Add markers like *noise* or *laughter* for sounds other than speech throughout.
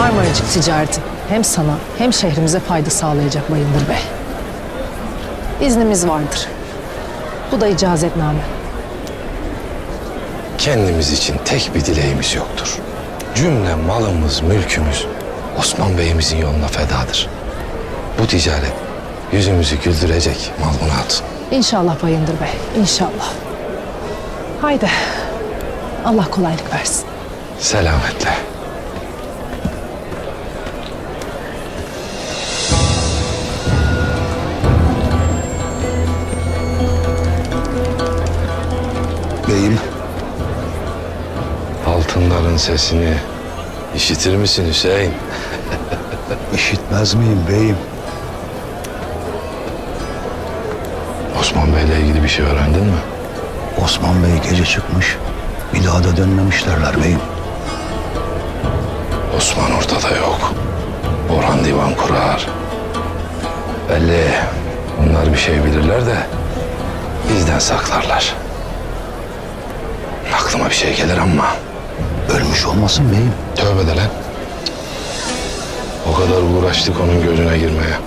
Marmaracık ticareti hem sana hem şehrimize fayda sağlayacak Bayındır Bey. İznimiz vardır. Bu da icazetname. Kendimiz için tek bir dileğimiz yoktur. Cümle malımız, mülkümüz Osman Bey'imizin yoluna fedadır. Bu ticaret yüzümüzü güldürecek malunat. İnşallah Bayındır Bey, inşallah. Haydi. Allah kolaylık versin. Selametle. Altınların sesini işitir misin Hüseyin? *laughs* işitmez miyim beyim? Osman Bey'le ilgili bir şey öğrendin mi? Osman Bey gece çıkmış. Bir daha da dönmemişlerler beyim. Osman ortada yok. Orhan divan kurar. Belli bunlar bir şey bilirler de bizden saklarlar. Aklıma bir şey gelir ama Ölmüş olmasın beyim. tövbe de lan. O kadar uğraştık onun gözüne girmeye.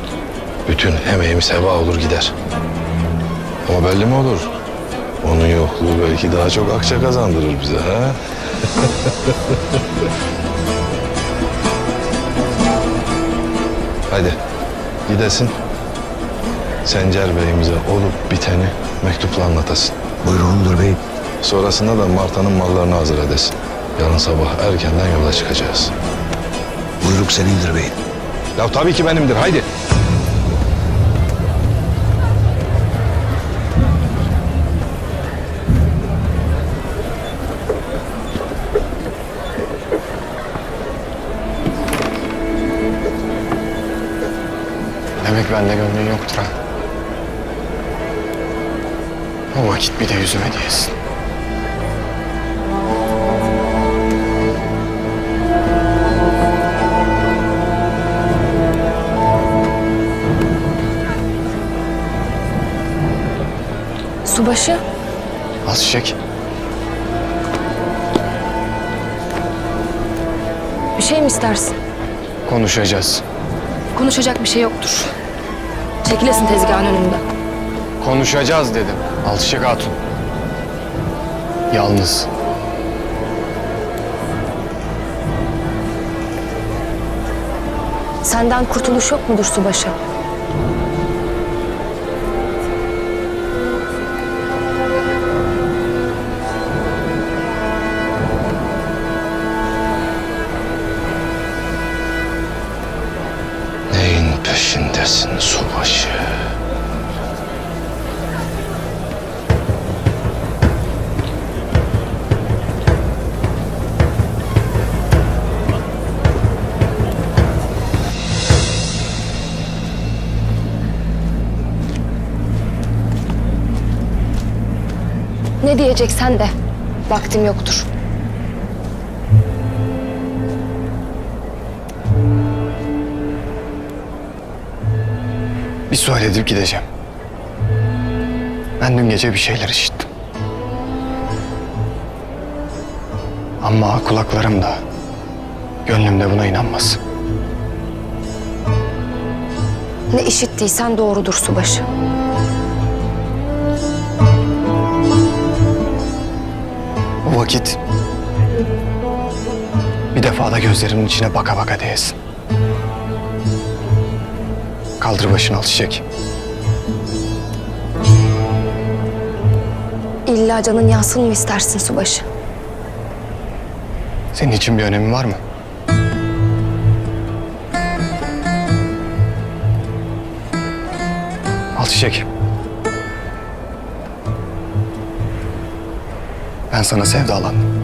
Bütün emeğimiz heba olur gider. Ama belli mi olur? Onun yokluğu belki daha çok akça kazandırır bize ha? *laughs* Hadi gidesin. Sencer Bey'imize olup biteni mektupla anlatasın. Buyurundur beyim. Sonrasında da Marta'nın mallarını hazır edesin. Yarın sabah erkenden yola çıkacağız. Buyruk senindir beyim. Ya tabii ki benimdir. Haydi. Demek bende gönlün yoktur ha. O vakit bir de yüzüme diyesin. Subaşı, Az çiçek. bir şey mi istersin? Konuşacağız. Konuşacak bir şey yoktur. Çekilesin tezgahın önünden. Konuşacağız dedim. Al çiçek hatun. Yalnız. Senden kurtuluş yok mudur subaşı? Ne diyeceksen de vaktim yoktur. Bir sual edip gideceğim. Ben dün gece bir şeyler işittim. Ama kulaklarım da, gönlüm de buna inanmaz. Ne işittiysen doğrudur subaşı. O vakit bir defa da gözlerimin içine baka baka değilsin. Kaldır başını al çiçek. İlla canın yansın mı istersin subaşı? Senin için bir önemi var mı? Al çiçek. Ben sana sevdalandım.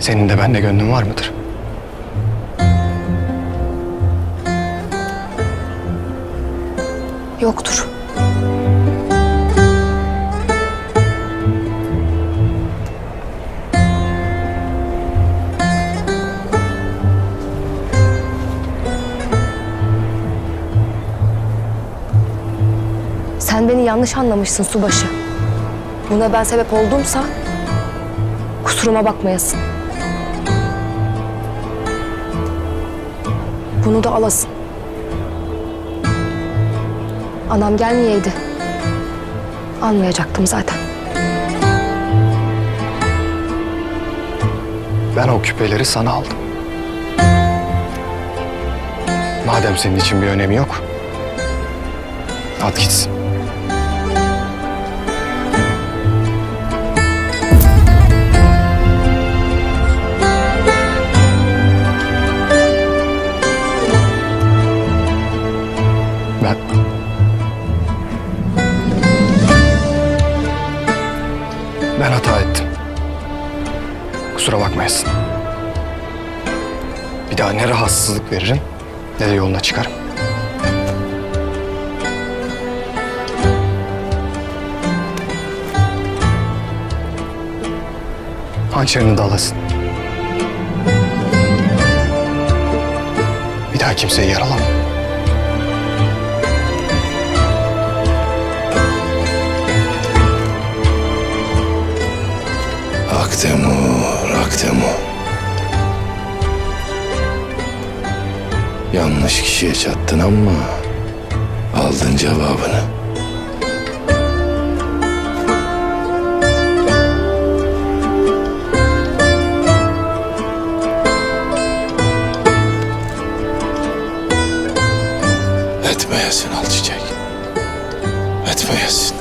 Senin de bende gönlün var mıdır? Yoktur. Sen beni yanlış anlamışsın subaşı. Buna ben sebep oldumsa kusuruma bakmayasın. Bunu da alasın. Anam gelmeyeydi. Almayacaktım zaten. Ben o küpeleri sana aldım. Madem senin için bir önemi yok. At gitsin. Ben hata ettim. Kusura bakmayasın. Bir daha ne rahatsızlık veririm ne de yoluna çıkarım. Hançerini de alasın. Bir daha kimseyi yaralama. Akdemur, Akdemur. Yanlış kişiye çattın ama aldın cevabını. Etmeyesin al çiçek. Etmeyesin.